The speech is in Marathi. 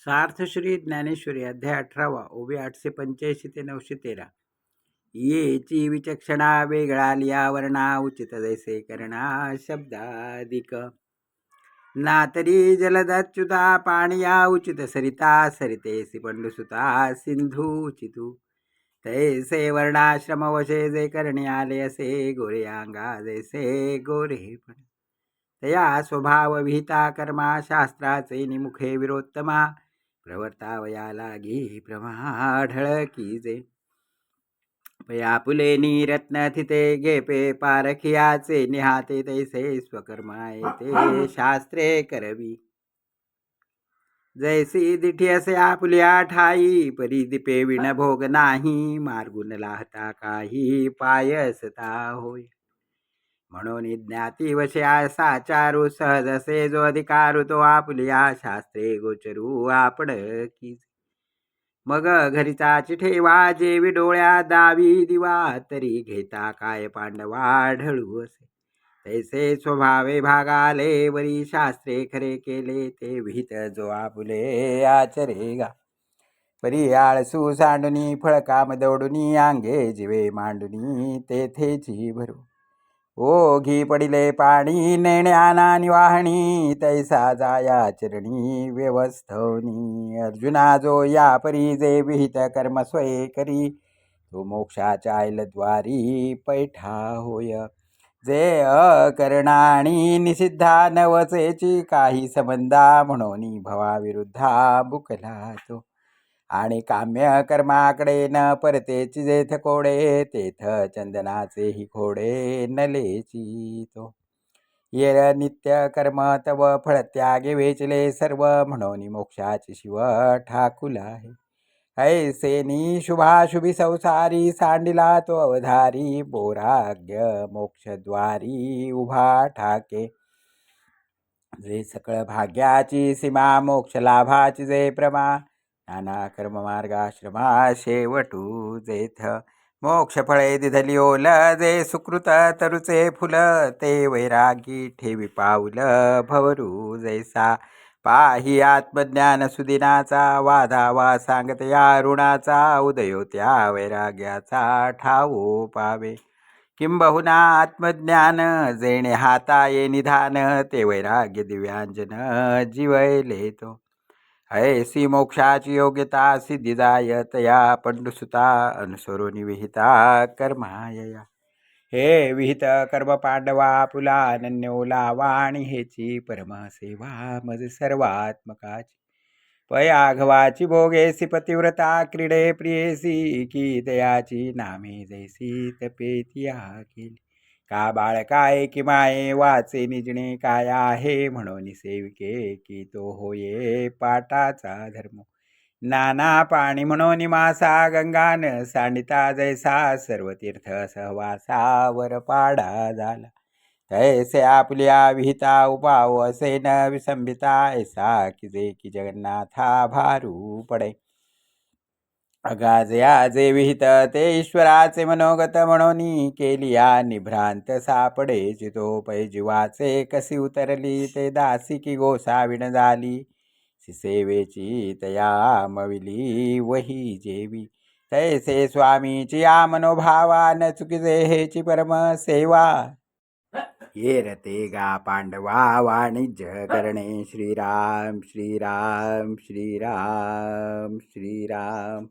सार्थश्री ज्ञानेश्वरी अध्याय अठरावा ओवी आठशे पंच्याऐंशी ते नऊशे तेरा. येची विचक्षणा वेगळा लिया वर्णा उचित जैसे करणा शब्दाधिक. ना तरी जलदच्युता पाणिया उचित सरिता सरितेसी पंडुसुता सिंधू उचितू. तैसे वर्णाश्रम वशे जे करणे आले असे गोरे अंगा जैसे गोरे पण तया स्वभाव विहिता कर्मा शास्त्राचे निमुखे विरोत्तमा प्रवर्तावया लागी प्रमाढळ कीजे पया फुलेनी रत्न थिते गेपे पारखियाचे निहाते तैसे स्वकर्माये ते शास्त्रे करवी. जैसी दिठी असे आपुल्या ठाई परी दिपे विण भोग नाही मार्गुन लाहता काही पायसता होय. म्हणून ज्ञाती वशे साचारू सहज असे जो अधिकारू तो आपुलिया शास्त्रे गोचरू आपण की. मग घरीचा ठेवा जेवी डोळ्या दावी दिवा तरी घेता काय पांडवा ढळू असे. तैसे स्वभावे भागाले वरी शास्त्रे खरे केले ते भीत जो आपुले आचरेगा परी आळसू सांडुनी फळकाम दौडुनी आंगे जिवे मांडुनी तेथेची भरू. ओ घी पडिले पाणी नेण्याना निवाहणी तैसा जाया चरणी व्यवस्थवनी. अर्जुना जो या परी जे विहित कर्म स्वय करी तो मोक्षाच्या द्वारी पैठा होय. जे अकरणाणी निषिद्धा नवचेची काही संबंधा म्हणून भवाविरुद्धा बुकला तो. आणि काम्य कर्माकडे न परतेची जेथ कोडे तेथ चंदनाचेही खोडे नलेची तो. येर नित्य कर्म तव फळत्यागे वेचले सर्व म्हणून मोक्षाची शिव ठाकुला आहे. ऐसेनी शुभाशुभी संसारी सांडिला तो अवधारी बोराग्य मोक्षद्वारी उभा ठाके. जे सकळ भाग्याची सीमा मोक्ष लाभाची जे प्रमा नाना कर्म मार्गाश्रमा शेवटू जेथ. मोक्ष फळे दिधली ओल जे सुकृत तरुचे फुल ते वैरागी ठेवी पाऊल भवरू जैसा. पाही आत्मज्ञान सुदिनाचा वाधावा सांगत या ऋणाचा उदयो त्या वैराग्याचा ठावो पावे. किंबहुना आत्मज्ञान जेणे हाता ये निधान ते वैराग्य दिव्यांजन जीवयले तो ऐसी मोक्षाची योग्यता सिद्धिदाय तया पंडुसुता अनुसरून विहिता कर्मायया। हे विहित कर्म पांडवा पुला अनन्योला वाणी हेची परमसेवा मज सर्वात्मकाची। पयाघवाची भोगेसी पतिव्रता क्रीडे प्रियेसी की दयाची नामे जैसी तपेतिया केली। का बाळ काय कि माये वाचे निजणे काय आहे म्हणून सेविके की तो होये पाटाचा धर्म. नाना पाणी म्हणून मासा गंगान सांडिता जैसा सर्व तीर्थ सहवासावर पाडा झाला. तैसे आपल्या विहिता उपाव असे न विसंबिता ऐसा कि जे की जगन्नाथा भारू पडे. अगाजे आजे विहित ते ईश्वराचे मनोगत म्हणून केलिया निभ्रांत सापडे चितो पै जीवाचे. कशी उतरली ते दासी की गोसाविण झाली. सेवेची तया मविली वही जेवी. तैसे स्वामीची या मनोभावान चुकीचे हेची परम सेवा. ये रते गा पांडवा वाणिज्य करणे. श्रीराम श्रीराम श्रीराम श्रीराम.